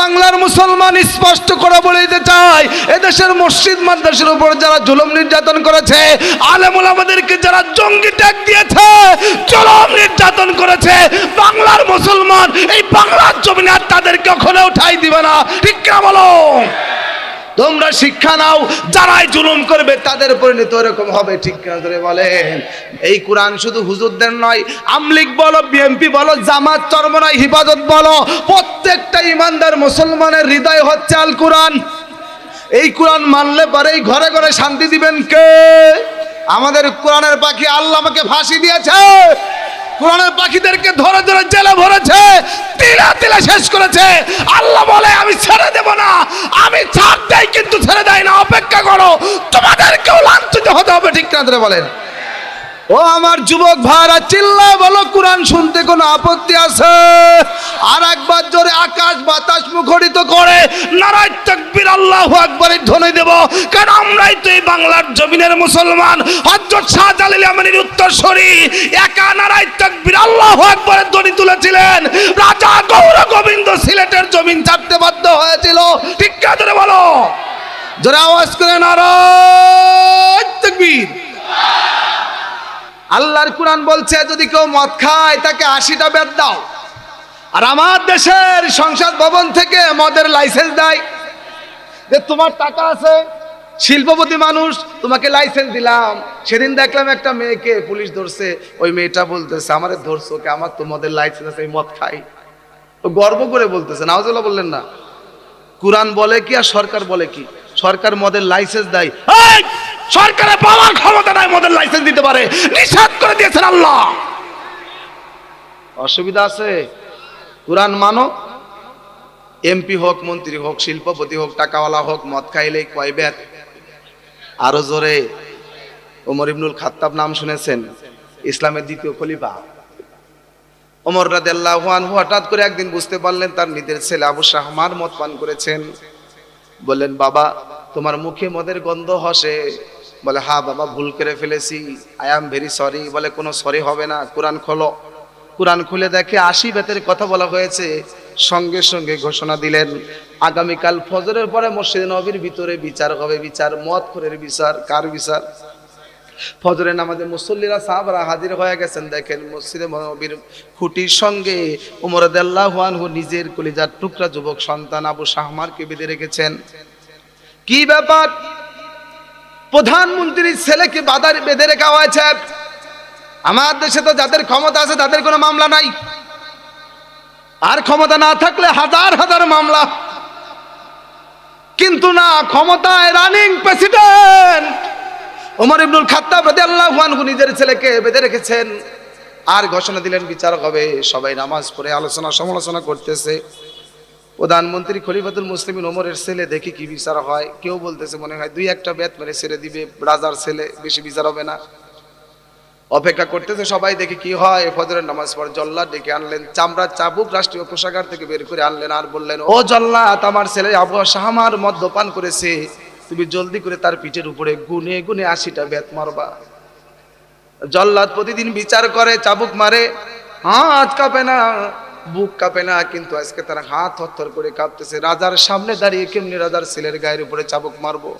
বাংলার মুসলমান স্পষ্ট করে বলে দিতে চাই, এদেশের মসজিদ মাদ্রাসার উপর যারা জুলুম নির্যাতন করেছে, আলেমুল আমাদেরকে যারা জঙ্গি ট্যাগ দিয়েছে, জুলুম নির্যাতন করেছে, বাংলার মুসলমান এই বাংলার জমিনে আর তাদেরকে কখনো উঠাই দিবে না। ঠিক বলো? তোমরা শিক্ষা নাও, যারাই জুলুম করবে তাদের পরিণত এরকম হবে, ঠিক না ধরে বলেন? এই কোরআন শুধু হুজুরদের নয়, আমলিক বলো, বিএমপি বলো, জামাত, চরমনাই, হিফাজত বলো, প্রত্যেকটা ইমানদার মুসলমানের হৃদয় হচ্ছে আল কোরআন। এই কোরআন মানলে পরেই ঘরে ঘরে শান্তি দিবেন কে? আমাদের কোরআনের পাখি আল্লাহ আমাকে ফাঁসি দিয়েছে। কোরআনের পাখিদেরকে ধরে ধরে জেলে ভরেছে, তিলা তিলা শেষ করেছে। আল্লাহ বলে, আমি ছেড়ে দেব না, আমি ছাড় দেয় কিন্তু ছেড়ে দেয় না, অপেক্ষা করো। তোমাদেরকেও লাঞ্ছিত হতে হবে, ঠিক না ধরে বলেন। ও আমার যুবক ভাইরা, চিল্লায় বলো, কোরআন শুনতে কোনো আপত্তি আছে? আর একবার জোরে আকাশ বাতাস মুখরিত করে নারায় তাকবীর, আল্লাহু আকবারের ধ্বনি দেব। কারণ আমরাই তো এই বাংলার জমিনের মুসলমান? হযরত শাহজালাল আমানের উত্তরসূরি একা নারায় তাকবীর, আল্লাহু আকবারের ধ্বনি তুলেছিলেন। রাজা গৌর গোবিন্দ সিলেটের জমিন ছাড়তে বাধ্য হয়েছিল। ঠিক কাজরে বলো? জোরে আওয়াজ করে নারায় তাকবীর। আল্লাহর কোরআন বলছে, যদি কেউ মদ খায়, তাকে আশিটা বেদ দাও। আর আমার দেশের সংসদ ভবন থেকে মদের লাইসেন্স দেয়। যে তোমার টাকা আছে, শিল্পপতি মানুষ, তোমাকে লাইসেন্স দিলাম। সেদিন দেখলাম একটা মেয়েকে পুলিশ ধরছে। ওই মেয়েটা বলতেছে, আমারে ধরছো কে? আমার তো মদের লাইসেন্স আছে মদ খাই। ও গর্ব করে বলতেছে নাওজুল্লাহ বললেন না। কোরআন বলে কি আর সরকার বলে কি? সরকার মদের লাইসেন্স দেয়! সরকারের পাওয়ার ক্ষমতা নাই মদের লাইসেন্স দিতে পারে। নিষেধ করে দিয়েছেন আল্লাহ। অসুবিধা আছে? কোরআন মানো? এমপি হোক, মন্ত্রী হোক, শিল্পপতি হোক, টাকাওয়ালা হোক, মদ খাইলে কয় ব্যাত আরও জোরে। ওমর ইবনুল খাত্তাব নাম শুনেছেন, ইসলামের দ্বিতীয় খলিফা। ওমর রাদিয়াল্লাহু আনহু হঠাৎ করে একদিন বুঝতে পারলেন তার নিজের ছেলে আবু শাহমার মদ পান করেছেন। বললেন, বাবা তোমার মুখে মদের গন্ধ হসে। বলে, হা বাবা, ভুল করে ফেলেছি। আই এম ভেরি সরি বলে, কোনো সরি হবে না। কোরআন খোলো। কোরআন খুলে দেখে আশি বেতের কথা বলা হয়েছে। সঙ্গে সঙ্গে ঘোষণা দিলেন, আগামীকাল ফজরের পরে মসজিদ নবীর ভিতরে বিচার হবে। বিচার মদ খোরের বিচার। কার বিচার? ফজরের নামাজে মুসল্লিরা, সাহাবারা হাজির হয়ে গেছেন। দেখেন, মসজিদে নবীর খুঁটির সঙ্গে উমর আল্লাহু আনহু নিজের কলিজার টুকরা যুবক সন্তান আবু শাহমারকে বেঁধে রেখেছেন। কি ব্যাপার? প্রধানমন্ত্রীর ছেলেকে বাধার বেঁধে রেখা হয়েছে। আমার দেশে তো যাদের ক্ষমতা আছে, তাদের কোনো মামলা নাই। আর ক্ষমতা না থাকলে হাজার হাজার মামলা। কিন্তু না, ক্ষমতায় running president Omar Ibnul Khattab রাদিয়াল্লাহু আনহু নিজের ছেলেকে বেঁধে রেখেছেন। আর ঘোষণা দিলেন, বিচারক হবে, সবাই নামাজ পড়ে আলোচনা সমালোচনা করতেছে। প্রধানমন্ত্রী খলিফাতুল মুসলিমিন ওমরের ছেলে দেখি কি বিচার হয়? কেউ বলতেছে মনে হয় দুই একটা বেত মেরে ছেড়ে দিবে, রাজার ছেলে, বেশি বিচার হবে না। অপেক্ষা করতেছে সবাই, দেখে কি হয়? ফজরের নামাজ পড়ে জল্লাদ ডেকে আনলেন চামড়ার চাবুক রাষ্ট্রীয় কোষাগার থেকে বের করে আনলেন আর বললেন, ও জল্লাদ, আমার ছেলে আবু শাহমার মদ্যপান করেছে। তুমি জলদি করে তার পিঠের উপরে গুনে গুনে আশিটা বেত মারবা। জল্লাদ প্রতিদিন বিচার করে, চাবুক মারে, হাত কাঁপে না। বুক কাঁপে না, কিন্তু আজকে তারা হাত হত্তর করে কাঁপতেছে। রাজার সামনে দাঁড়িয়ে কেমনি রাজার ছেলের গায়ের উপরে চাবুক মারবো?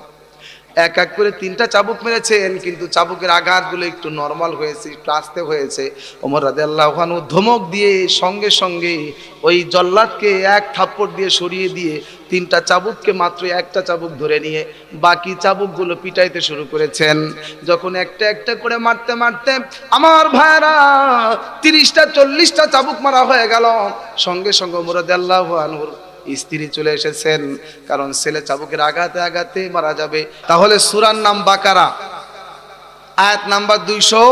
এক এক করে তিনটা চাবুক মেরেছেন, কিন্তু চাবুকের আঘাতগুলো একটু নর্মাল হয়েছে, একটু আস্তে হয়েছে। ওমর রাদে আল্লাহানু ধমক দিয়ে সঙ্গে সঙ্গে ওই জল্লাদকে এক থাপ্পড় দিয়ে সরিয়ে দিয়ে তিনটা চাবুককে মাত্র একটা চাবুক ধরে নিয়ে বাকি চাবুকগুলো পিটাইতে শুরু করেছেন। যখন একটা একটা করে মারতে মারতে আমার ভাইরা তিরিশটা, চল্লিশটা চাবুক মারা হয়ে গেল। সঙ্গে সঙ্গে মোরাদ আল্লাহ আনহুর স্ত্রী চলে এসেছেন কারণ ছেলে চাবুকের আঘাতে আঘাতে মারা যাবে তাহলে সুরার নাম বাকারা আয়াত নাম্বার দুইশো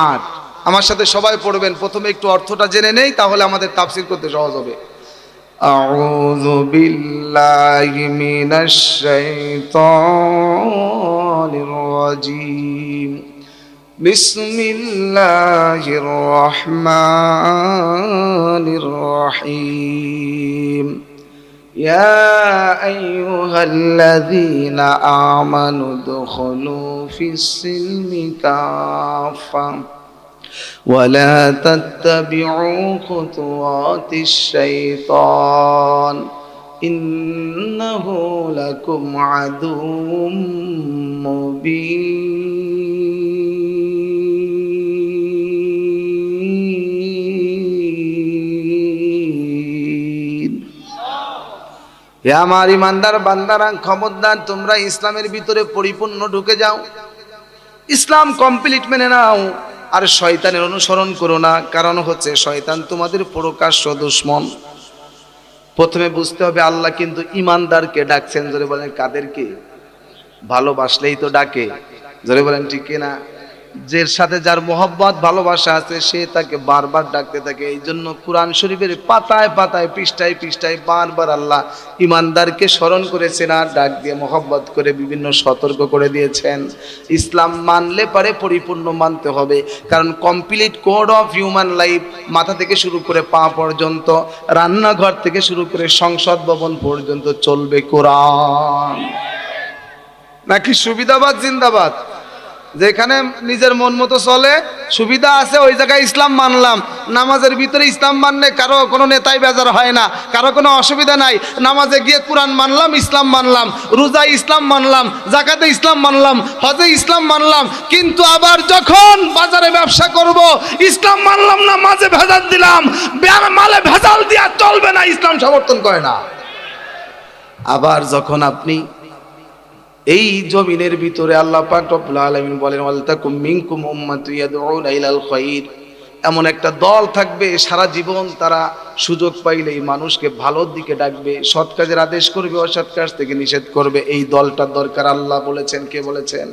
আট আমার সাথে সবাই পড়বেন প্রথমে একটু অর্থটা জেনে নেই তাহলে আমাদের তাফসির করতে সহজ হবে أعوذ بالله من الشيطان الرجيم بسم الله الرحمن الرحيم. يا أيها الذين آمنوا ادخلوا في السلم كافة ولا تتبعوا خطوات الشيطان. إنه لكم عدو مبين. হে আমার ইমানদার বান্দারা খবরদার তোমরা ইসলামের ভিতরে পরিপূর্ণ ঢুকে যাও। ইসলাম কমপ্লিট মেনে নাও, আর শয়তানের অনুসরণ করো না, কারণ হচ্ছে শয়তান তোমাদের প্রকাশ্য দুশ্মন। প্রথমে বুঝতে হবে আল্লাহ কিন্তু ইমানদারকে ডাকছেন, জোরে বলেন কাদেরকে? ভালোবাসলেই তো ডাকে। জোরে বলেন ঠিক না যে সাথে যার মোহব্বত, ভালোবাসা আছে, সে তাকে বারবার ডাকতে থাকে। এই জন্য কোরআন শরীফের পাতায় পাতায়, পৃষ্ঠায় পৃষ্ঠায় বারবার আল্লাহ ইমানদারকে স্মরণ করেছেন আর ডাক দিয়ে মোহব্বত করে বিভিন্ন সতর্ক করে দিয়েছেন। ইসলাম মানলে পারে পরিপূর্ণ মানতে হবে। কারণ complete code of human life মাথা থেকে শুরু করে পা পর্যন্ত, রান্নাঘর থেকে শুরু করে সংসদ ভবন পর্যন্ত চলবে কোরআন। নাকি সুবিধাবাদ, জিন্দাবাদ? যেখানে নিজের মন মতো চলে, সুবিধা আছে, ওই জায়গায় ইসলাম মানলাম। নামাজের ভিতরে ইসলাম মানলে কারও কোনো নেতাই বেজার হয় না, কারও কোনো অসুবিধা নাই। নামাজে গিয়ে কোরআন মানলাম, ইসলাম মানলাম রোজা ইসলাম মানলাম, জাকাতে ইসলাম মানলাম, হজে ইসলাম মানলাম, কিন্তু আবার যখন বাজারে ব্যবসা করব, ইসলাম মানলাম না মাঝে ভেজাল দিলাম মালে ভেজাল দিয়া চলবে না, ইসলাম সমর্থন করে না। আবার যখন আপনি এই জমিনের ভিতরে আল্লাহ পাক রব্বুল আলামিন বলেন, ওয়ালতাকুম মিনকুম উম্মাতুন ইয়াদউনা ইলাল খায়র এমন একটা দল থাকবে, সারা জীবন তারা সুযোগ পাইলেই মানুষকে ভালোর দিকে ডাকবে, সৎ কাজের আদেশ করবে, অসৎ কাজ থেকে নিষেধ করবে। এই দলটার দরকার আল্লাহ বলেছেন, কে বলেছেন?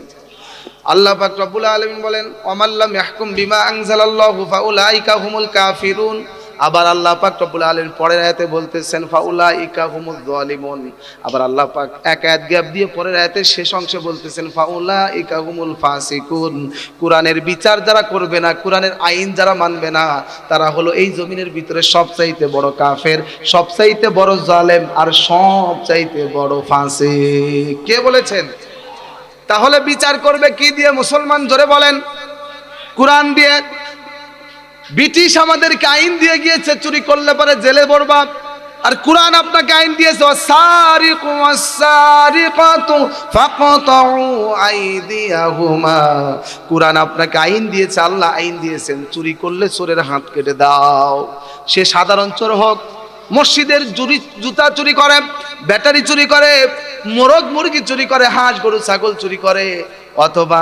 আল্লাহ পাক রব্বুল আলামিন বলেন ওয়ামাল্লাম ইয়াহকুম বিমা আনজালাল্লাহু ফাউলাইকা হুমুল কাফিরুন। আবার আল্লাহ পাক রব্বুল আলামিন পরের আয়াতে বলতেছেন, ফাউলাইকা হুমুল যালিমুন। আবার আল্লাহ পাক এক আয়াত গ্যাপ দিয়ে পরের আয়াতে শেষ অংশে বলতেছেন, ফাউলাইকা হুমুল ফাসিকুন। কোরআনের বিচার যারা করবে না, কোরআনের আইন যারা মানবে না, তারা হলো এই জমিনের ভিতরে সবচাইতে বড় কাফের, সবচাইতে বড় জালেম আর সবচাইতে বড় ফাঁসে কে বলেছেন? তাহলে বিচার করবে কি দিয়ে? মুসলমান জোরে বলেন। কোরআন দিয়ে ব্রিটিশ আমাদেরকে আইন দিয়ে গিয়েছে, চুরি করলে পরে জেলে বরবাদ। আর কোরআন আপনাকে আইন দিয়েছে আইদিয়াহুমা। কোরআন আপনাকে আইন দিয়েছে, আল্লাহ আইন দিয়েছেন, চুরি করলে চোরের হাত কেটে দাও। সে সাধারণ চোর হোক, মসজিদের চুরি জুতা চুরি করে, ব্যাটারি চুরি করে, মোরগ মুরগি চুরি করে, হাঁস গরু ছাগল চুরি করে, অথবা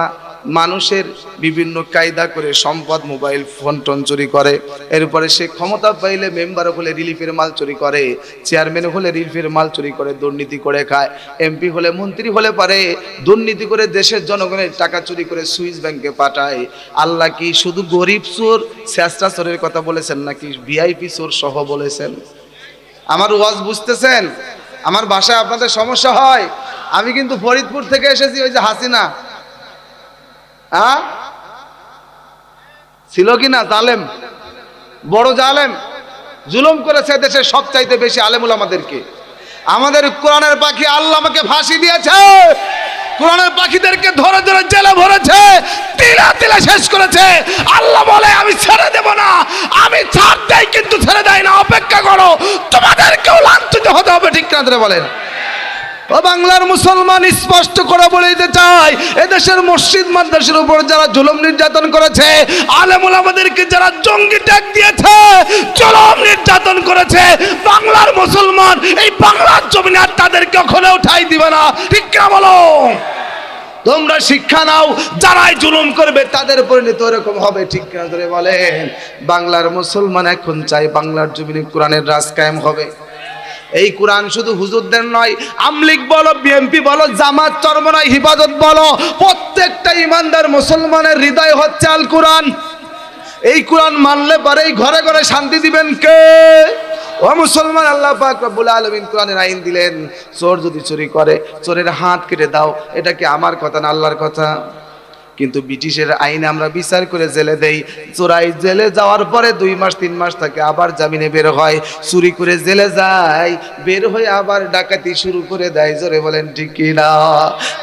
মানুষের বিভিন্ন কায়দা করে সম্পদ, মোবাইল, ফোন, টোন চুরি করে। এরপরে সে ক্ষমতা পাইলে মেম্বার হলে রিলিফের মাল চুরি করে, চেয়ারম্যান হলে রিলিফের মাল চুরি করে, দুর্নীতি করে খায়। এমপি হলে মন্ত্রী হলে পারে, দুর্নীতি করে দেশের জনগণের টাকা চুরি করে সুইস ব্যাংকে পাঠায়। আল্লাহ কি শুধু গরিব চোর, শেষটা চোরের কথা বলেছেন নাকি ভিআইপি চোর সহ বলেছেন? আমার ওয়াজ বুঝতেছেন? আমার বাসায় আপনাদের সমস্যা হয়। আমি কিন্তু ফরিদপুর থেকে এসেছি, ওই যে হাসিনা। হ্যাঁ ছিল কি না জালেম? বড় জালেম। জুলুম করেছে দেশের সব চাইতে বেশি আলেমুল আমাদেরকে। আমাদের কোরআনের পাখি আল্লাহ আমাকে ফাঁসি দিয়েছে। কোরআনের পাখিদেরকে ধরে ধরে জেলে ভরেছে। তিলা তিলা শেষ করেছে। আল্লাহ বলে, আমি ছেড়ে দেব না। আমি ছাড় দেই, কিন্তু ছেড়ে দেয় না। অপেক্ষা করো। তোমাদেরকেও লাঞ্ছিত হতে হবে। ঠিক না বলেন। বাংলার মুসলমান স্পষ্ট করে বলে দিতে চাই এদেশের মসজিদ মাদ্রাসার উপর যারা জুলুম নির্যাতন করেছে, আলেমুল আমাদেরকে যারা জঙ্গি ট্যাগ দিয়েছে, জুলুম নির্যাতন করেছে, বাংলার মুসলমান এই বাংলার জমিনে আর তাদেরকে ওখানে উঠাই দিবে না। ঠিক না বলো? তোমরা শিক্ষা নাও, যারাই জুলুম করবে তাদের পরিণত এরকম হবে, ঠিক না ধরে বলেন? বাংলার মুসলমান এখন চাই বাংলার জমিনে কোরআনের রাজ কায়েম হবে। এই কোরআন শুধু হুজুরদের নয়, আমলিক বলো, বিএমপি বলো, জামাত চরমনাই হিফাজত বলো, প্রত্যেকটা ইমানদার মুসলমানের হৃদয় হচ্ছে আল কোরআন। এই কোরআন মানলে পরেই ঘরে ঘরে শান্তি দিবেন কে? ও মুসলমান, আল্লাহ পাক রব্বুল আলামিন কোরআনের আইন দিলেন, চোর যদি চুরি করে, চোরের হাত কেটে দাও, এটা কি আমার কথা না আল্লাহর কথা? কিন্তু ব্রিটিশের আইনে আমরা বিচার করে জেলে দেই। চোরাই জেলে যাওয়ার পরে দুই মাস, তিন মাস থাকে আবার জামিনে বের হয়। চুরি করে জেলে যায়, বের হয়ে আবার ডাকাতি শুরু করে দেয়। জোরে বলেন, ঠিক না?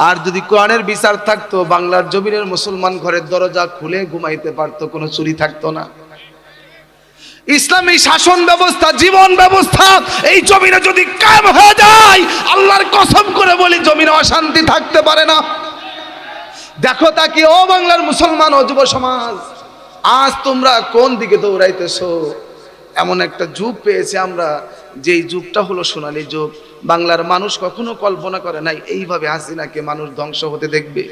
আর যদি কোরআনের বিচার থাকতো, বাংলার জমিনের মুসলমান ঘরের দরজা খুলে ঘুমাইতে পারতো, কোনো চুরি থাকতো না। ইসলামী শাসন ব্যবস্থা, জীবন ব্যবস্থা, এই জমিনে যদি কায়েম হয়ে যায়, আল্লাহর কসম করে বলি, জমিনে অশান্তি থাকতে পারে না। দেখো তাকে ও বাংলার মুসলমান, ও যুব সমাজ। আজ তোমরা কোন দিকে দৌড়াইতেছো? এমন একটা যুগ পেয়েছে আমরা, যেই যুগটা হলো সোনালী যুগ। বাংলার মানুষ কখনো কল্পনা করে নাই, এইভাবে হাসিনাকে মানুষ ধ্বংস হতে দেখবে।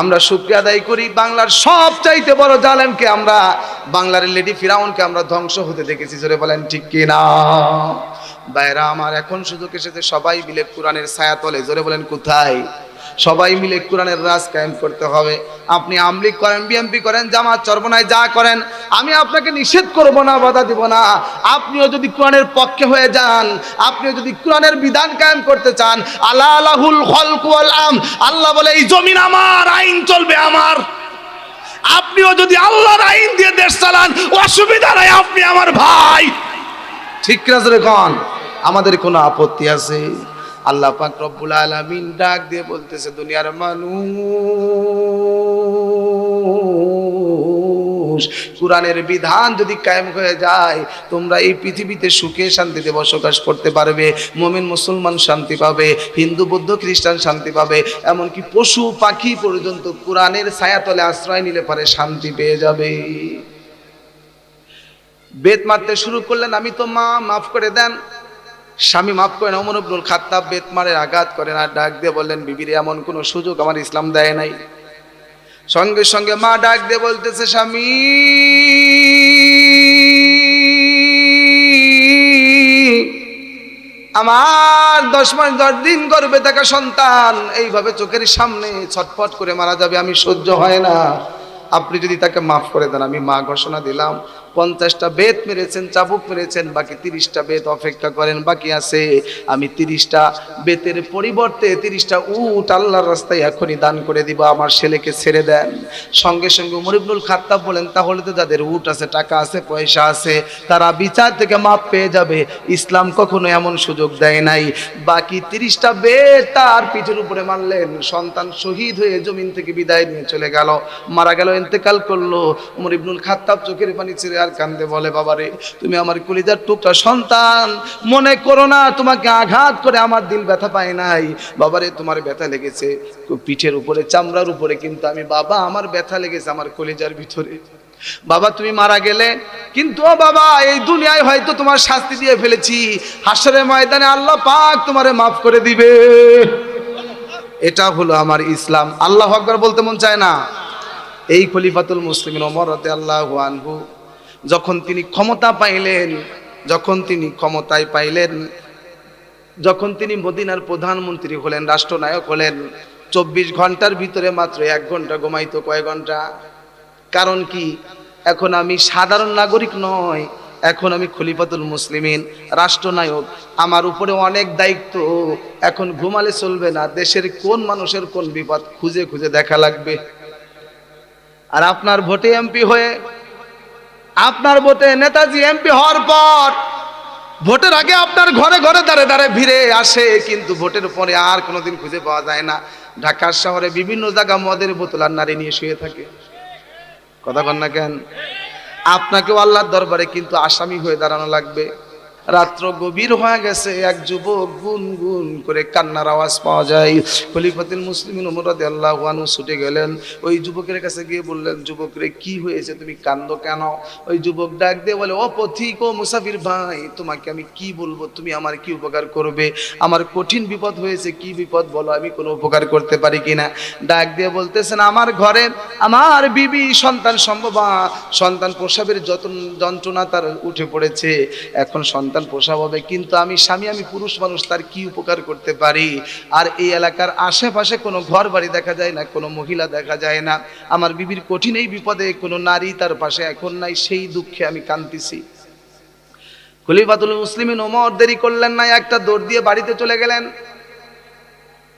আমরা শুক্রিয়া আদায় করি, বাংলার সব চাইতে বড় জালেমকে আমরা, বাংলার লেডি ফিরাউনকে আমরা ধ্বংস হতে দেখেছি, জোরে বলেন ঠিক কিনা বাইরা আমার এখন সুযোগ এসেছে, সবাই মিলে কোরআনের ছায়া তলে জোরে বলেন কোথায়? সবাই মিলে কোরআনের রাজ কায়েম করতে হবে। আপনি আমলিক করেন, বিএমপি করেন, জামাত চরবনায় যা করেন, আমি আপনাকে নিষেধ করব না, বাধা দিব না। আপনিও যদি কোরআনের পক্ষে হয়ে যান, আপনিও যদি কোরআনের বিধান কায়েম করতে চান, আল্লাহ আলাহুল খলক ওয়াল আম, আল্লাহ বলে, এই জমিন আমার, আইন চলবে আমার। আপনিও যদি আল্লাহর আইন দিয়ে দেশ চালান, অসুবিধা নাই, আপনি আমার ভাই। ঠিক আছে কন? আমাদের কোনো আপত্তি আছে? আল্লাহ পাক রব্বুল আলামিন ডাক দিয়ে বলতেছে, দুনিয়ার মানুষ, কোরআনের বিধান যদি কায়েম হয়ে যায়, তোমরা এই পৃথিবীতে সুখে শান্তিতে বসবাস করতে পারবে, মুমিন মুসলমান শান্তি পাবে, হিন্দু, বৌদ্ধ, খ্রিস্টান শান্তি পাবে, এমনকি পশু পাখি পর্যন্ত কোরআনের ছায়াতলে আশ্রয় নিলে পারে শান্তি পেয়ে যাবে। বেত মারতে শুরু করলেন, আমি তো মা, মাফ করে দেন স্বামী মাফ করেন অমর আব্দুল খাত্তাব বেত মারে আঘাত করেন আর ডাক দিয়ে বললেন, বিবিরে, এমন কোনো সুযোগ আমার ইসলাম দেয় নাই। সঙ্গে সঙ্গে মা ডাক দিয়ে বলতেছে, স্বামী, আমার দশ মাস, দশ দিন গর্ভে থাকা সন্তান, এইভাবে চোখের সামনে ছটফট করে মারা যাবে, আমি সহ্য হয় না। আপনি যদি তাকে মাফ করে দেন, আমি মা ঘোষণা দিলাম। পঞ্চাশটা বেত মেরেছেন, চাবুক মেরেছেন, বাকি তিরিশটা বেত অপেক্ষা করেন, বাকি আছে আমি তিরিশটা বেতের পরিবর্তে তিরিশটা উট আল্লাহর রাস্তায় এখনই দান করে দিব, আমার ছেলেকে ছেড়ে দেন। সঙ্গে সঙ্গে উমর ইবনুল খাত্তাব বলেন, তাহলে তো যাদের উট আছে, টাকা আছে, পয়সা আছে, তারা বিচার থেকে মাপ পেয়ে যাবে। ইসলাম কখনো এমন সুযোগ দেয় নাই। বাকি তিরিশটা বেত তার পিঠের উপরে মারলেন, সন্তান শহীদ হয়ে জমিন থেকে বিদায় নিয়ে চলে গেল, মারা গেল, ইন্তেকাল করল। উমর ইবনুল খাত্তাব চোখের পানি ছেড়ে আর কান্দে বলে, বাবারে, তুমি আমার কলিজার টুকরা সন্তান। মনে করো না, তোমাকে আঘাত করে আমার দিল ব্যথা পায় নাই। বাবারে, তোমার ব্যথা লেগেছে। পিঠের উপরে, চামড়ার উপরে, কিন্তু আমি, বাবা, আমার ব্যথা লেগেছে আমার কলিজার ভিতরে। বাবা, তুমি মারা গেলে, কিন্তু ও বাবা, এই দুনিয়ায় হয়তো তোমার শাস্তি দিয়ে ফেলেছি। হাসরের ময়দানে আল্লাহ পাক তোমারে মাফ করে দিবে। এটা হলো আমার ইসলাম। আল্লাহ আকবর বলতে মন চায় না? এই খলিফাতুল মুসলিম ওমর রাতে আল্লাহ আনহু যখন তিনি ক্ষমতা পাইলেন, যখন তিনি ক্ষমতায় পাইলেন, যখন তিনি মদিনার প্রধানমন্ত্রী হলেন, রাষ্ট্রনায়ক হলেন, চব্বিশ ঘণ্টার ভিতরে মাত্র এক ঘণ্টা ঘুমাইতো কয় ঘণ্টা? কারণ কি? এখন আমি সাধারণ নাগরিক নয়, এখন আমি খলিফাতুল মুসলিমিন, রাষ্ট্রনায়ক। আমার উপরে অনেক দায়িত্ব, এখন ঘুমালে চলবে না, দেশের কোন মানুষের কোন বিপদ খুঁজে খুঁজে দেখা লাগবে? আর আপনার ভোটে এমপি হয়ে আপনার ভোটে নেতাজি এমপি হওয়ার পর, ভোটের আগে আপনার ঘরে ঘরে দাঁড়ে দাঁড়ে ভিড়ে আসে, কিন্তু ভোটের পরে আর কোনোদিন খুঁজে পাওয়া যায় না। ঢাকার শহরে বিভিন্ন জায়গা মদের বোতল আর নারী নিয়ে শুয়ে থাকে। কথা কন না কেন? আপনাকেও আল্লাহর দরবারে কিন্তু আসামি হয়ে দাঁড়ানো লাগবে। রাত্র গভীর হয়ে গেছে, এক যুবক গুন গুন করে কান্নার আওয়াজ পাওয়া যায়। খলিফাতুল মুসলিম উমরাদ আল্লাহ আনহু ছুটে গেলেন। ওই যুবকের কাছে গিয়ে বললেন, যুবক রে, কি হয়েছে? তুমি কান্দো কেন? ওই যুবক ডাক দিয়ে বলে, ও পথিক, ও মুসাফির ভাই, তোমাকে আমি কি বলব? তুমি আমার কি উপকার করবে? আমার কঠিন বিপদ হয়েছে, কি বিপদ বলো? আমি কোনো উপকার করতে পারি কিনা? ডাক দিয়ে বলতেছেন, আমার ঘরে আমার বিবি সন্তান সম্ভব। সন্তান প্রসবের যতন যন্ত্রণা তার উঠে পড়েছে। এখন সন্তান প্রসব হবে, কিন্তু আমি স্বামী, আমি পুরুষ মানুষ, তার কি উপকার করতে পারি? আর এই এলাকার আশেপাশে কোনো ঘর বাড়ি দেখা যায় না, কোনো মহিলা দেখা যায় না। আমার বিবির কঠিন এই বিপদে কোনো নারী তার পাশে এখন নাই, সেই দুঃখে আমি কান্দিছি খলিফাতুল মুসলিমিন ওমর দেরি করলেন না, একটা দৌড় দিয়ে বাড়িতে চলে গেলেন।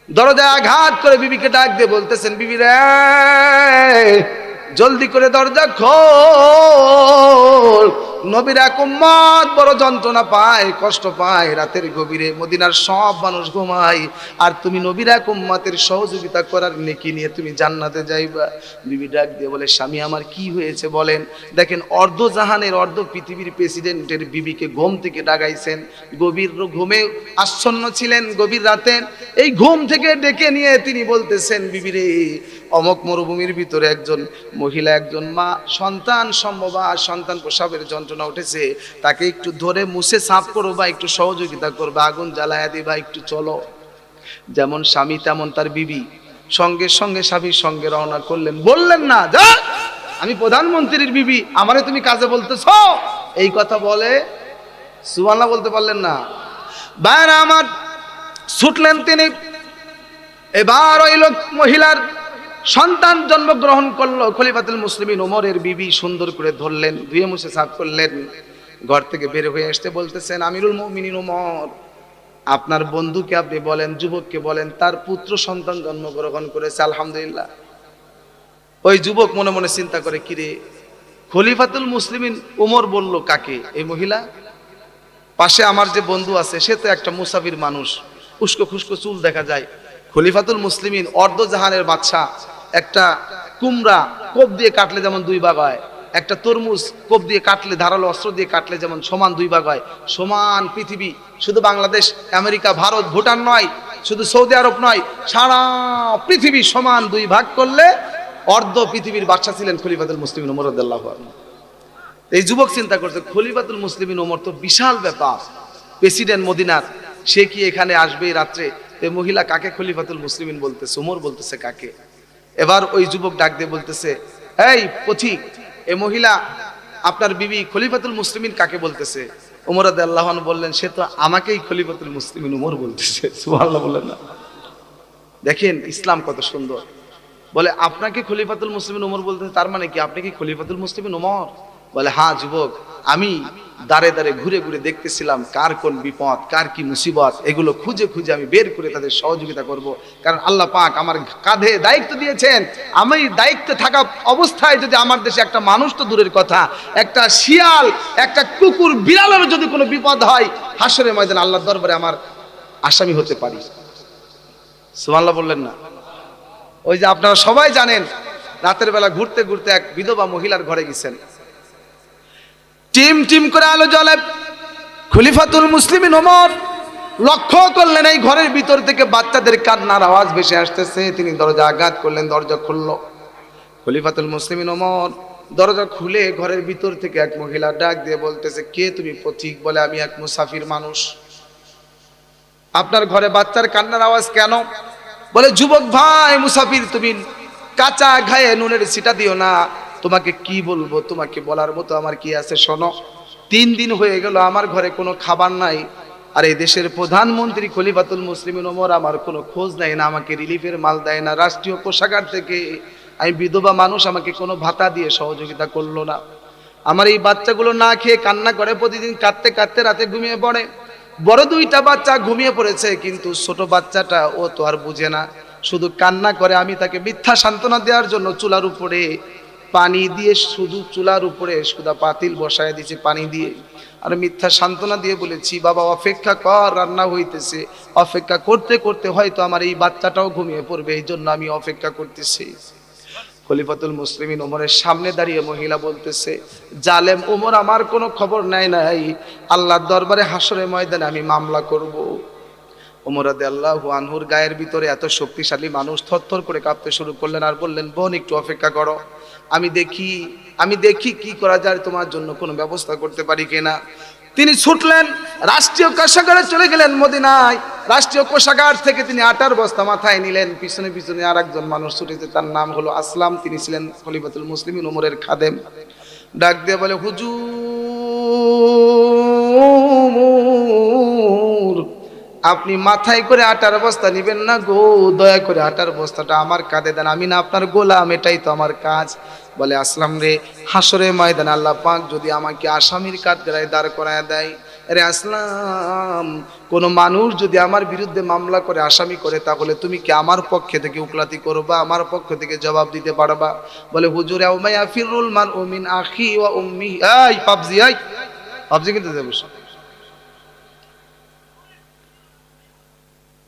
দরজায় আঘাত করে বিবিকে ডাক দিয়ে বলতেছেন, বিবি রে, জলদি করে দরজা খোল। নবীর এক উম্মত বড় যন্ত্রণা পায়, কষ্ট পায়, রাতের গভীরে মদিনার সব মানুষ ঘুমায়। আর তুমি নবীর এক উম্মতের সহযোগিতা করার নেকি নিয়ে তুমি জান্নাতে যাইবা। বিবি ডাক দিয়ে বলে, স্বামী, আমার কি হয়েছে বলেন? দেখেন অর্ধ জাহানের অর্ধ পৃথিবীর প্রেসিডেন্টের বিবিকে ঘুম থেকে ডাকাইছেন। গভীর ঘুমে আচ্ছন্ন ছিলেন গভীর রাতে। এই ঘুম থেকে ডেকে নিয়ে তিনি বলতেছেন বিবিরে অমক মরুভূমির ভিতরে একজন মহিলা, একজন মা, সন্তান সম্ভবা, সন্তান প্রসাবের যন্ত্রণা উঠেছে তাকে একটু ধরে মুছে সাফ করো বা একটু সহযোগিতা করবে, আগুন জ্বালায়া দিবা, একটু চলো। যেমন স্বামী, তেমন তার বিবি। সঙ্গে সঙ্গে স্বামীর সঙ্গে রওনা করলেন। বললেন না, যা, আমি প্রধানমন্ত্রীর বিবি, আমারে তুমি কাজে বলতেছ? এই কথা বলে সুবানা বলতে পারলেন না। বাইরে আমার ছুটলেন তিনি। এবার ওই লোক মহিলার সন্তান জন্মগ্রহণ করল, খলিফাতুল মুসলিমিন ওমরের বিবি সুন্দর করে ধরলেন, ধুয়ে মুছে সাফ করলেন। ঘর থেকে বের হয়ে আসতে বলতেছেন, আমিরুল মুমিনিন ওমর, আপনার বন্ধুকে আপনি বলেন, যুবককে বলেন, তার পুত্র সন্তান জন্মগ্রহণ করেছে, আলহামদুলিল্লাহ। ওই যুবক মনে মনে চিন্তা করে কিরে খলিফাতুল মুসলিমিন ওমর বলল কাকে? এই মহিলা? পাশে আমার যে বন্ধু আছে, সে তো একটা মুসাফির মানুষ। উস্কো খুস্কো চুল দেখা যায়। খলিফাতুল মুসলিমিন অর্ধজাহানের বাদশা একটা কুমড়া কোপ দিয়ে কাটলে যেমন দুই ভাগ হয়, একটা তরমুজ কোপ দিয়ে কাটলে, ধারালো অস্ত্র দিয়ে কাটলে যেমন সমান দুই ভাগ হয়। সমান পৃথিবী, শুধু বাংলাদেশ, আমেরিকা, ভারত, ভুটান নয়, শুধু সৌদি আরব নয়, সারা পৃথিবী সমান দুই ভাগ করলে অর্ধ পৃথিবীর বাদশা ছিলেন খলিফাতুল মুসলিম ওমর আনহু। এই যুবক চিন্তা করছে, খলিফাতুল মুসলিমিন ওমর তো বিশাল ব্যাপার। প্রেসিডেন্ট মদিনার, সে কি এখানে আসবে রাত্রে? এই মহিলা কাকে খলিফাতুল মুসলিমিন বলতেছে? ওমর বলতেছে কাকে? এবার ওই যুবক ডাক দিয়ে বলতেছে, এই পথিক এ মহিলা, আপনার বিবি খলিফাতুল মুসলিমিন কাকে বলতেছে? ওমর আল্লাহ বললেন, সে তো আমাকেই খলিফাতুল মুসলিমিন ওমর বলতেছে। সুবহানাল্লাহ বললেন না। দেখেন ইসলাম কত সুন্দর। বলে, আপনাকে খলিফাতুল মুসলিমিন ওমর বলতেছে, তার মানে কি? আপনি কি খলিফাতুল মুসলিমিন ওমর বলে হ্যাঁ যুবক। আমি দাঁড়ে দাঁড়ে ঘুরে ঘুরে দেখতেছিলাম কার কোন বিপদ, কার কি মুসিবত, এগুলো খুঁজে খুঁজে আমি বের করে তাদের সহযোগিতা করব। কারণ আল্লাহ পাক আমার কাঁধে দায়িত্ব দিয়েছেন। আমি দায়িত্বে থাকা অবস্থায় যদি আমার দেশে একটা মানুষ তো দূরের কথা, একটা শিয়াল, একটা কুকুর বিড়ালের যদি কোনো বিপদ হয় হাসরে ময়দান আল্লাহর দরবারে আমার আসামি হতে পারি। সুমাল্লাহ বললেন না। ওই যে আপনারা সবাই জানেন, রাতের বেলা ঘুরতে ঘুরতে এক বিধবা মহিলার ঘরে গেছেন। টিম টিম করে আলো জ্বলে। খলিফাতুল মুসলিমিন ওমর লক্ষ্য করলেন, এই ঘরের ভিতর থেকে বাচ্চাদের কান্নার আওয়াজ ভেসে আসতেছে। তিনি দরজা আঘাত করলেন, দরজা খুলল। খলিফাতুল মুসলিমিন ওমর দরজা খুলে ঘরের ভিতর থেকে এক মহিলা ডাক দিয়ে বলতেছে, কে তুমি পথিক বলে? আমি এক মুসাফির মানুষ। আপনার ঘরে বাচ্চার কান্নার আওয়াজ কেন? বলে, যুবক ভাই, মুসাফির, তুমি কাঁচা ঘায়ে নুনের সিটা দিও না। তোমাকে কি বলব? তোমাকে বলার মতো আমার কি আছে? শোনো, তিন দিন হয়ে গেল, আমার ঘরে কোনো খাবার নাই। আর এই দেশের প্রধানমন্ত্রী খলিফাতুল মুসলিমিন ওমর আমার কোনো খোঁজ নেয় না, আমাকে রিলিফের মাল দেয় না, রাষ্ট্রীয় কোষাগার থেকে আমি বিধবা মানুষ, আমাকে কোনো ভাতা দিয়ে সহযোগিতা করল না। আমার এই বাচ্চাগুলো না খেয়ে কান্না করে, প্রতিদিন কাঁদতে কাঁদতে রাতে ঘুমিয়ে পড়ে। বড় দুইটা বাচ্চা ঘুমিয়ে পড়েছে, কিন্তু ছোট বাচ্চাটা ও তো আর বুঝে না। শুধু কান্না করে, আমি তাকে মিথ্যা সান্ত্বনা দেওয়ার জন্য চুলার উপরে পানি দিয়ে শুধু চুলার উপরে সুদা পাতিল বসায় দিয়েছি পানি দিয়ে। আর মিথ্যা সান্ত্বনা দিয়ে বলেছি, বাবা, অপেক্ষা কর, রান্না হইতেছে। অপেক্ষা করতে করতে হয়তো আমার এই বাচ্চাটাও ঘুমিয়ে পড়বে এই জন্য আমি অপেক্ষা করতেছি। খলিফাতুল মুসলিমিন ওমরের সামনে দাঁড়িয়ে মহিলা বলতেছে, জালেম ওমর, আমার কোনো খবর নেয় নাই। আল্লাহর দরবারে হাসরে ময়দানে আমি মামলা করব। ওমর আল্লাহ আনহুর গায়ের ভিতরে এত শক্তিশালী মানুষ থরথর করে কাঁপতে শুরু করলেন আর বললেন, বোন, একটু অপেক্ষা করো। আমি দেখি আমি দেখি কি করা যায় তোমার জন্য, কোনো ব্যবস্থা করতে পারি কিনা। তিনি ছুটলেন, রাষ্ট্রীয় কোষাগারে চলে গেলেন মদিনায়। রাষ্ট্রীয় কোষাগার থেকে তিনি আটার বস্তা মাথায় নিলেন। পিছনে পিছনে আর একজন মানুষ ছুটেছে, তার নাম হলো আসলাম। তিনি ছিলেন খলিফাতুল মুসলিম উমরের খাদেম। ডাক দিয়ে বলে হুজুর, আপনি মাথায় করে আটার বস্তা নিবেন না গো। দয়া করে আটার বস্তাটা আমার কাঁধে দেন। আমি না আপনার গোলাম, এটাই তো আমার কাজ। বলে, আসলাম রে হাসরে ময়দান আল্লাহ পাক যদি আমাকে আসামির কাত কাঠগড়ায় দাঁড় করায় দেয়। আরে আসলাম, কোনো মানুষ যদি আমার বিরুদ্ধে মামলা করে আসামি করে, তাহলে তুমি কি আমার পক্ষে থেকে উকলাতি করবা, আমার পক্ষ থেকে জবাব দিতে পারবা? বলে, হুজুর উমাইয়া ফিরুল মান উমিন আখি উম্মি পাবজি পাবজি কিন্তু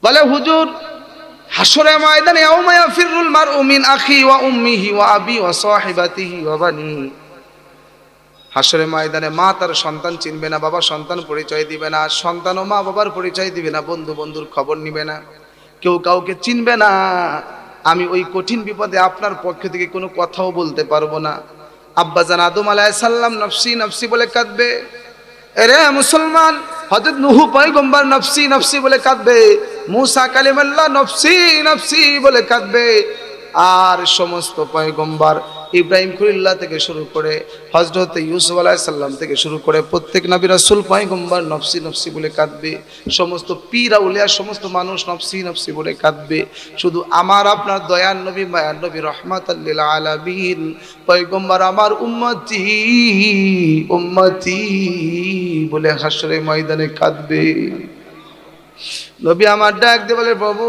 বলে, হুজুর হাসরে ময়দানে আউমায়া ফিরুল মার উমিন আখি ওয়া উম্মিহি ওয়া আবি ওয়া সাহিবাতিহি ওয়া বানি হাসরে ময়দানে মা তার সন্তান চিনবে না বাবা সন্তান পরিচয় দিবে না সন্তানও মা বাবার পরিচয় দিবে না বন্ধু বন্ধুর খবর নিবে না, কেউ কাউকে চিনবে না। আমি ওই কঠিন বিপদে আপনার পক্ষ থেকে কোনো কথাও বলতে পারব না। আব্বাজান আদম আলাইসাল্লাম নফসি নফসি বলে কাঁদবে। এরে মুসলমান হজরত নুহু পয়গম্বর নফসি নফসি বলে কাঁদবে। মুসা কালিমাল্লাহ নফসি নফসি বলে কাঁদবে। আর সমস্ত পয়গম্বর ইব্রাহিম খুলিল্লাহ থেকে শুরু করে হজরত ইউসুফ আলাহ সাল্লাম থেকে শুরু করে প্রত্যেক নবী রাসুল পয়গম্বর নফসি নফসি বলে কাঁদবে। সমস্ত পীরা উলিয়া সমস্ত মানুষ নফসি নফসি বলে কাঁদবে। শুধু আমার, আপনার দয়ার নবী, মায়ার নবী রহমাত আলামিন। পয়গম্বর আমার উম্মতি উম্মতি বলে হাসরে ময়দানে কাঁদবে। নবী আমার ডাক দিয়ে বলে প্রভু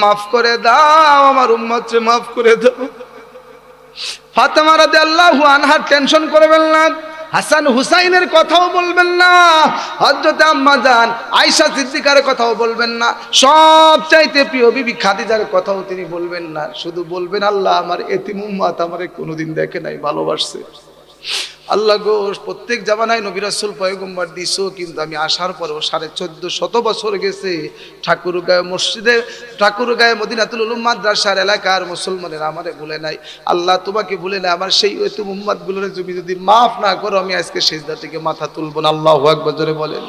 মাফ করে দাও, আমার উম্মতরে মাফ করে দাও। ফাতেমা রাদিয়াল্লাহু আনহার টেনশন করবেন না হাসান হুসাইনের কথাও বলবেন না, হযরত আম্মা জান আয়েশা সিদ্দিকার কথাও বলবেন না সব চাইতে প্রিয় বিবি খাদিজার কথাও তিনি বলবেন না। শুধু বলবেন, আল্লাহ আমার এতিম উম্মাত আমারে কোনোদিন দেখে নাই, ভালোবাসছে। আল্লাহ গো, প্রত্যেক জামানায় নবী রাসুল পয়গম্বার দিছো, কিন্তু আমি আসার পরেও সাড়ে চোদ্দ শত বছর গেছে। ঠাকুর গায়ে মসজিদে ঠাকুর গায়ে মদিনাতুল উলুম মাদ্রাসার এলাকার মুসলমানের আমারে ভুলে নাই। আল্লাহ তোমাকে ভুলে নাই, আমার সেই ঐতু মুম্মাদগুলোর তুমি যদি মাফ না করো, আমি আজকে সেজদা থেকে মাথা তুলবো না। আল্লাহ একবার জোরে বলেন।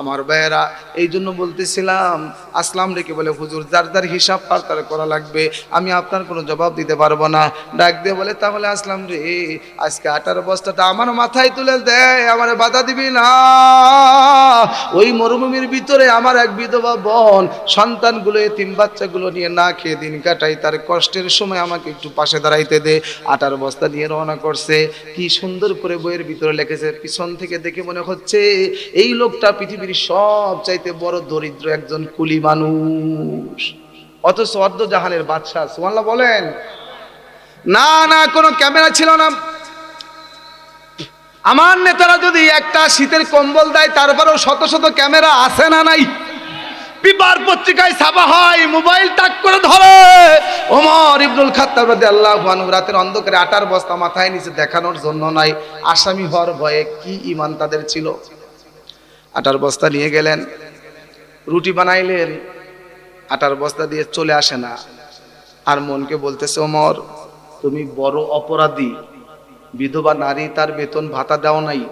আমার ভাইয়েরা এই জন্য বলতেছিলাম, আসলাম রেখে বলে, হুজুর, যার যার হিসাব পার তার করা লাগবে, আমি আপনার কোনো জবাব দিতে পারব না। ডাক দিয়ে বলে, তাহলে আসলাম রে, আজকে আটার বস্তাটা আমার মাথায় তুলে দেয় আমার বাধা দিবি না। ওই মরুভূমির ভিতরে আমার এক বিধবা বোন, সন্তানগুলো তিন বাচ্চাগুলো নিয়ে না খেয়ে দিন কাটাই তার কষ্টের সময় আমাকে একটু পাশে দাঁড়াইতে দে। আটার বস্তা নিয়ে রওনা করছে। কি সুন্দর করে বইয়ের ভিতরে লেখেছে, পিছন থেকে দেখে মনে হচ্ছে, এই লোকটা পৃথিবীর সব চাইতে বড় দরিদ্র একজন কুলি মানুষ। অথচ অর্ধ জাহানের বাদশাহ সুমাল্লাহ বলেন, না না, কোনো ক্যামেরা ছিল না। আমার নেতারা যদি একটা শীতের কম্বল দেয়, তারপরেও শত শত ক্যামেরা আসে না নাই? পেপার পত্রিকায় ছাপা হয়, মোবাইল টাক করে ধরে। ওমর ইবনুল খাত্তাব রাদিয়াল্লাহু আনহু রাতের অন্ধকারে আটার বস্তা মাথায় নিচে দেখানোর জন্য নাই। আসামি হওয়ার ভয়ে কি ঈমান তাদের ছিল? আটার বস্তা নিয়ে গেলেন। রুটি বানাইলেন আটার বস্তা দিয়ে চলে আসে না। আর মনকে বলতেছে, ওমর, তুমি বড় অপরাধী। বিধবা নারী, তার বেতন ভাতা দাও নাই।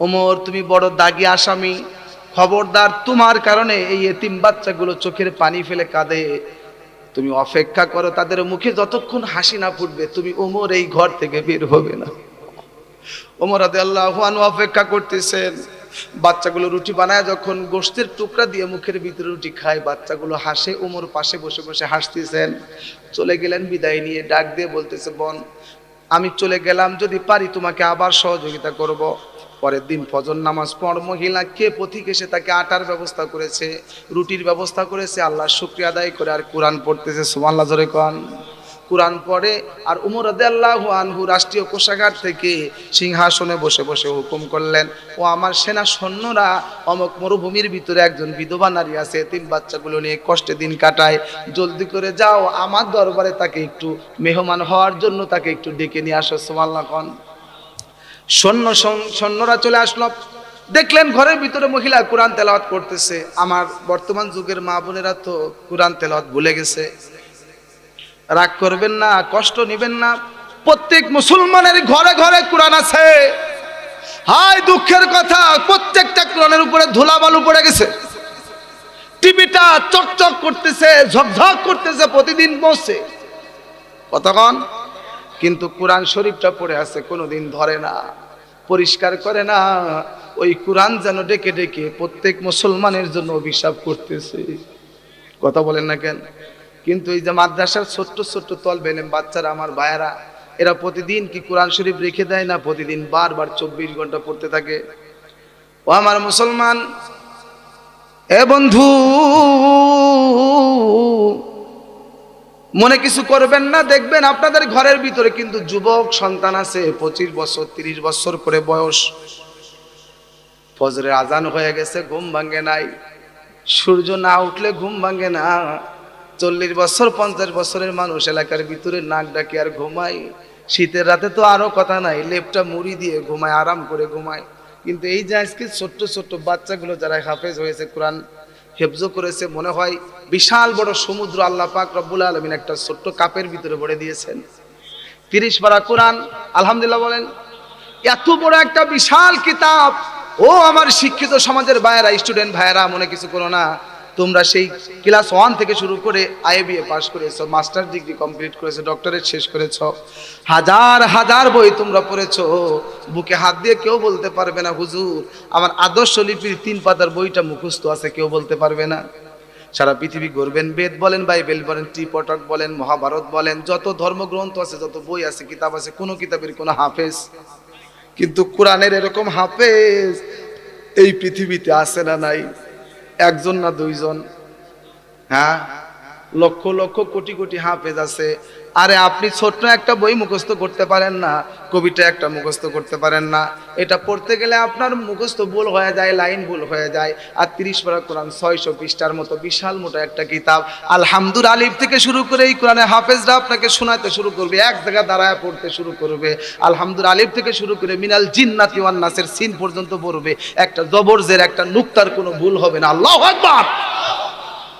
ওমর, তুমি বড় দাগি আসামি। খবরদার তোমার কারণে এই এতিম বাচ্চাগুলো চোখের পানি ফেলে কাঁদে। তুমি অপেক্ষা করো, তাদের মুখে যতক্ষণ হাসি না ফুটবে, তুমি ওমর এই ঘর থেকে বের হবে না। ওমর আদে আল্লাহ অপেক্ষা করতেছেন। বাচ্চাগুলো রুটি বানায়, যখন গোস্তের টুকরা দিয়ে মুখের ভিতরে রুটি খায়, বাচ্চাগুলো হাসে ওমর পাশে বসে বসে হাসতেছেন। চলে গেলেন বিদায় নিয়ে, ডাক দিয়ে বলতেছে, বোন, আমি চলে গেলাম, যদি পারি তোমাকে আবার সহযোগিতা করব। পরের দিন ফজর নামাজ পড়, মহিলা কে পথিক এসে তাকে আটার ব্যবস্থা করেছে, রুটির ব্যবস্থা করেছে আল্লাহ শুক্রিয়া আদায় করে আর কোরআন পড়তেছে সুমাল্লা জোরে কন। কোরআন পড়ে আর উমর আল্লাহ আনহু রাষ্ট্রীয় কোষাগার থেকে সিংহাসনে বসে বসে হুকুম করলেন, ও আমার সেনা সৈন্যরা, অমক মরুভূমির ভিতরে একজন বিধবা নারী আছে, তিন বাচ্চাগুলো নিয়ে কষ্টে দিন কাটায়, জলদি করে যাও, আমার দরবারে তাকে একটু মেহমান হওয়ার জন্য তাকে একটু ডেকে নিয়ে আসো। সোমাল্লা কন। সৈন্য সৈন্যরা চলে আসলো। দেখলেন ঘরের ভিতরে মহিলা কোরআন তেলাওয়াত করতেছে। আমার বর্তমান যুগের মা বোনেরা তো কোরআন তেলাওয়াত ভুলে গেছে। রাগ করবেন না, কষ্ট নেবেন না। প্রত্যেক মুসলমানের ঘরে ঘরে কোরআন আছে। হাই দুঃখের কথা, প্রত্যেকটা কোরআনের উপরে ধুলাবালু পড়ে গেছে। টিভিটা চকচক করতেছে, ঝকঝক করতেছে, প্রতিদিন বসে। কতক্ষণ কিন্তু কোরআন শরীফটা পড়ে আছে, কোনোদিন ধরে না, পরিষ্কার করে না। ওই কোরআন যেন ডেকে ডেকে প্রত্যেক মুসলমানের জন্য অভিশাপ করতেছে। কথা বলেন না কেন? কিন্তু এই যে মাদ্রাসার ছোট্ট ছোট্ট তল বেলেম বাচ্চারা, আমার ভাইয়েরা, এরা প্রতিদিন কি কোরআন শরীফ রেখে দেয় না প্রতিদিন বারবার চব্বিশ ঘণ্টা পড়তে থাকে? ও আমার মুসলমান, এ বন্ধু, মনে কিছু করবেন না? দেখবেন আপনাদের ঘরের ভিতরে কিন্তু যুবক, সন্তান আছে, পঁচিশ বছর, তিরিশ বছর করে বয়স। ফজরের আজান হয়ে গেছে, ঘুম ভাঙ্গে নাই। সূর্য না উঠলে ঘুম ভাঙ্গে না। চল্লিশ বছর, পঞ্চাশ বছরের মানুষ এলাকার ভিতরে নাক ডাকে আর ঘুমায়। শীতের রাতে তো আরও কথা নাই, লেপটা মুড়ি দিয়ে ঘুমায়, আরাম করে ঘুমায়। কিন্তু এই যে আজকে ছোট্ট ছোট্ট বাচ্চাগুলো যারা হাফেজ হয়েছে, কোরআন হেফজো করেছে, মনে হয় বিশাল বড় সমুদ্র আল্লাহ পাক রব্বুল আলমিন একটা ছোট্ট কাপের ভিতরে ভরে দিয়েছেন। তিরিশ পারা কোরআন, আলহামদুলিল্লাহ বলেন, এত বড় একটা বিশাল কিতাব। ও আমার শিক্ষিত সমাজের ভাইয়েরা, স্টুডেন্ট ভাইয়েরা, মনে কিছু করো না। তোমরা সেই ক্লাস ওয়ান থেকে শুরু করে আইবিএ পাশ করেছ মাস্টার ডিগ্রি কমপ্লিট করেছ ডক্টরেট শেষ করেছ। হাজার হাজার বই তোমরা পড়েছো। বুকে হাত দিয়ে কেউ বলতে পারবে না, হুজুর। আমার আদর্শ লিপির তিন পাতার বইটা মুখস্থ আছে, কেউ বলতে পারবে না। সারা পৃথিবী ঘুরবেন বেদ বলেন, বাইবেল বলেন, ত্রিপটক বলেন, মহাভারত বলেন, যত ধর্মগ্রন্থ আছে, যত বই আছে, কিতাব আছে, কোনো কিতাবের কোনো হাফেজ। কিন্তু কোরআনের এরকম হাফেজ এই পৃথিবীতে আসে না নাই। একজন না দুইজন? হ্যাঁ? লক্ষ লক্ষ কোটি কোটি হাফেজ আছে। আরে আপনি ছোট্ট একটা বই মুখস্থ করতে পারেন না, কবিতা একটা মুখস্থ করতে পারেন না। এটা পড়তে গেলে আপনার মুখস্থ ভুল হয়ে যায়, লাইন ভুল হয়ে যায়। আর তিরিশ পারা কোরআন, ছয়শো পৃষ্ঠার মতো বিশাল মোটা একটা কিতাব। আলহামদুল আলিফ থেকে শুরু করে এই কোরআনে হাফেজরা আপনাকে শোনাতে শুরু করবে, এক জায়গায় দাঁড়ায় পড়তে শুরু করবে। আলহামদুল আলিফ থেকে শুরু করে মিনাল জিন্নাতি ওয়ান নাসের সিন পর্যন্ত পড়বে। একটা জবরজের একটা নুক্তার কোনো ভুল হবে না। আল্লাহ আকবার!